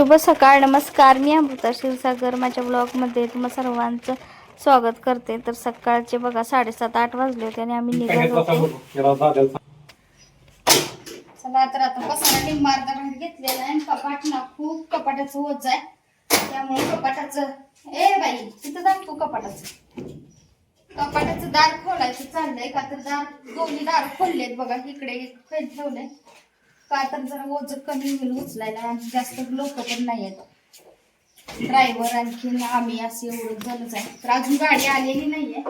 शुभ सकाळ नमस्कार. मी अमृता क्षीरसागर. माझ्या ब्लॉगमध्ये तुम्हा सर्वांचं स्वागत करते. तर सकाळचे बघा साडेसात आठ वाजले होते आणि आम्ही निघालो होतो चला तर आता पसारा निंबार्धा बाहेर घेतलेला आहे. कपाट ना खूप कपाटाचं होत आहे. त्यामुळे कपाटाचं ए बाई तिथं दाखवू कपाटाचं. कपाटाचं दार खोलायचं चाललंय. का तर दार दोन्ही दार खोललेत बघा. इकडे ठेवलंय. का तर जरा ओझ कमी होईल उचलायला आणि जास्त लोक पण नाही आहेत. ड्रायव्हर आणखीन आम्ही असे एवढं जणच आहे. तर अजून गाडी आलेली नाहीये.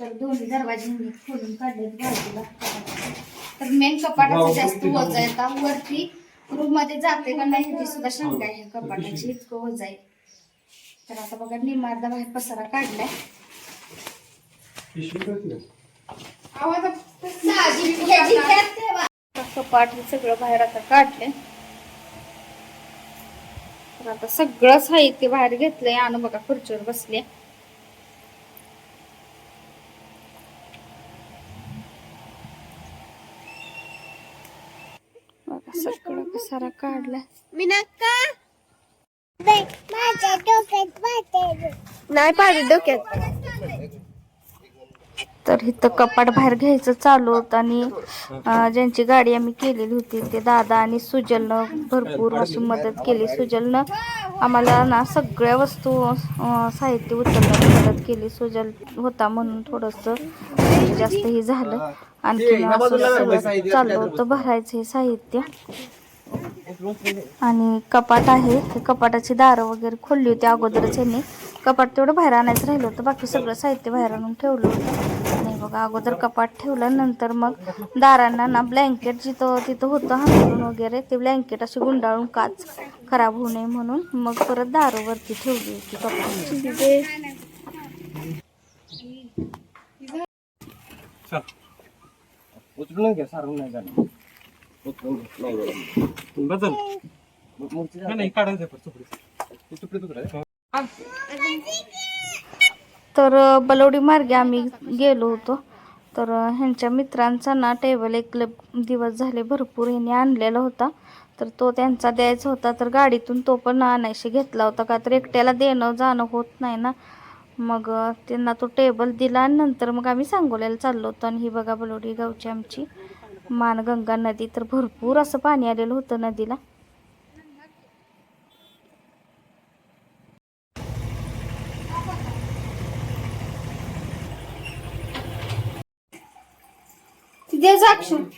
तर दोन्ही दरवाजे खोलून काढलेत बाजूला. तर मेन कपाटाचं जास्त वज आहे. आता वरती रूममध्ये जाते का नाही ह्याची सुद्धा शंका आहे. कपाटाची इतकं वज आहे. तर आता बघा निमार्दा बाहेर पसारा काढलाय. आवाज. कपाट हे सगळं बाहेर आता काढले. तर आता सगळं साहित्य बाहेर घेतलंय. आणि बघा खुर्चीवर बसले. बघा सगळं पसारा काढलाय. नाही पाडे डोक्यात. तर इथं कपाट बाहेर घ्यायचं चालू होतं आणि ज्यांची गाडी आम्ही केलेली होती ते दादा आणि सुजलनं भरपूर अशी मदत केली. सुजलनं आम्हाला ना सगळ्या वस्तू साहित्य उचलण्यात मदत केली. सुजल होता म्हणून थोडंसं जास्त हे झालं. आणखी असं सगळं चालू होतं भरायचं हे साहित्य. आणि कपाट आहे. ते कपाटाची दारं वगैरे खोलली होती अगोदरच यांनी. कपाट तेवढं बाहेर आणायचं राहिलं होतं. बाकी सगळं साहित्य बाहेर आणून ठेवलं होतं. नाही बघा अगोदर कपाट ठेवलं नंतर मग दारांना ना ब्लँकेट जिथं तिथं होतं हांतरून वगैरे ते ब्लँकेट असे गुंडाळून काच खराब होऊ नये म्हणून मग परत दारं वरती ठेवली होती कपाटाची. उचलून घ्या तर बलवडी मार्गे आम्ही गेलो होतो. तर ह्यांच्या मित्रांचा ना टेबल एक दिवस झाले भरपूर ह्यांनी आणलेला होता. तर तो त्यांचा द्यायचा होता. तर गाडीतून तो पण आणायशी घेतला होता. का तर एकट्याला देणं जाणं होत नाही ना. मग त्यांना तो टेबल दिला आणि नंतर मग आम्ही सांगोल्याला चाललो होतो. आणि ही बघा बलवडी गावची आमची मानगंगा नदी. तर भरपूर असं पाणी आलेलं होतं नदीला. there's action.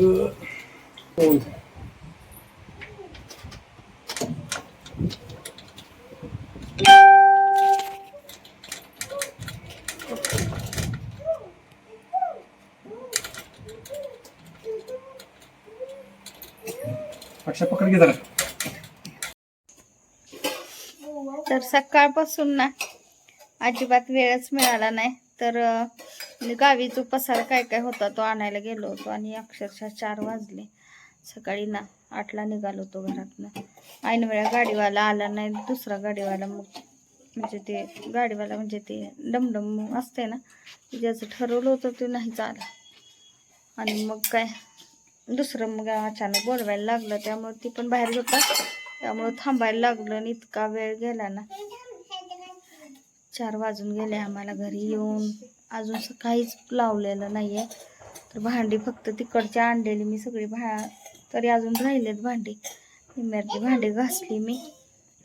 Do mundo. पकड घे जरा तर सकाळपासून ना अजिबात वेळच मिळाला नाही तर आणि गावी जो पसारा काय काय होता तो आणायला गेलो होतो आणि अक्षरशः चार वाजले. सकाळी ना आठला निघालो होतो घरातनं. ऐन वेळा गाडीवाला आला नाही दुसरा गाडीवाला मग म्हणजे ते गाडीवाला म्हणजे ते डमडम असते ना ज्याचं ठरवलं होतं ते नाही आलं आणि मग काय दुसरं मग अचानक बोलवायला लागलं त्यामुळे ती पण बाहेर होता. त्यामुळं थांबायला लागलं आणि इतका वेळ गेला ना. चार वाजून गेले आम्हाला घरी येऊन. अजून काहीच लावलेलं नाही आहे तर भांडी फक्त तिकडच्या आणलेली मी सगळी भा तरी अजून राहिलेत भांडी. निम्याची भांडी घासली मी.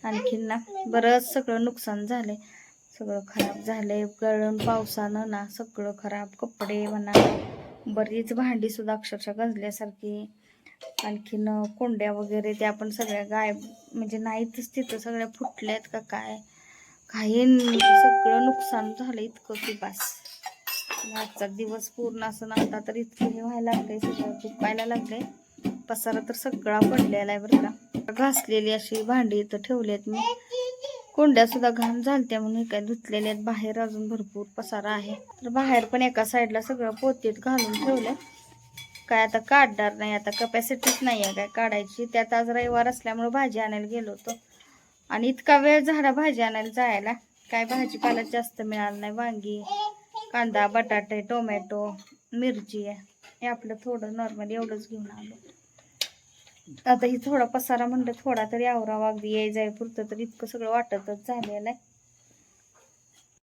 आणखीन ना बरंच सगळं नुकसान झालंय. सगळं खराब झालंय. गळण पावसानं ना सगळं खराब. कपडे म्हणा बरीच भांडी सुद्धा अक्षरशः गंजल्यासारखी. आणखीन कोंड्या वगैरे त्या पण सगळ्या गायब. म्हणजे नाहीतच तिथं सगळ्या फुटल्यात का काय? काही सगळं नुकसान झालं इतकं की बास. आजचा दिवस पूर्ण असं नव्हता तर इतकं हे व्हायला लागलंय सगळं दुखायला लागलंय. पसारा तर सगळा पडलेला आहे बरं का. घासलेली अशी भांडी इथं ठेवली आहेत मी. कोंड्या सुद्धा घाण झालत्या म्हणून हे काय धुतलेल्या आहेत. बाहेर अजून भरपूर पसारा आहे. तर बाहेर पण एका साईडला सगळं पोतीत घालून ठेवलंय. काय आता काढणार नाही आता कपॅसिटीच नाही आहे काय काढायची. त्यात आज रविवार असल्यामुळे भाजी आणायला गेलो होतो. आणि इतका वेळ झाला भाजी आणायला जायला. काय भाजीपाला जास्त मिळाला नाही वांगी. कांदा बटाटे टोमॅटो मिरची आहे हे आपलं थोडं नॉर्मली एवढंच घेऊन आलो. आता ही थोडा पसारा म्हणलं थोडा तरी आवरावा अगदी याय जाय पुरतं तर इतकं सगळं वाटतच झालेलं आहे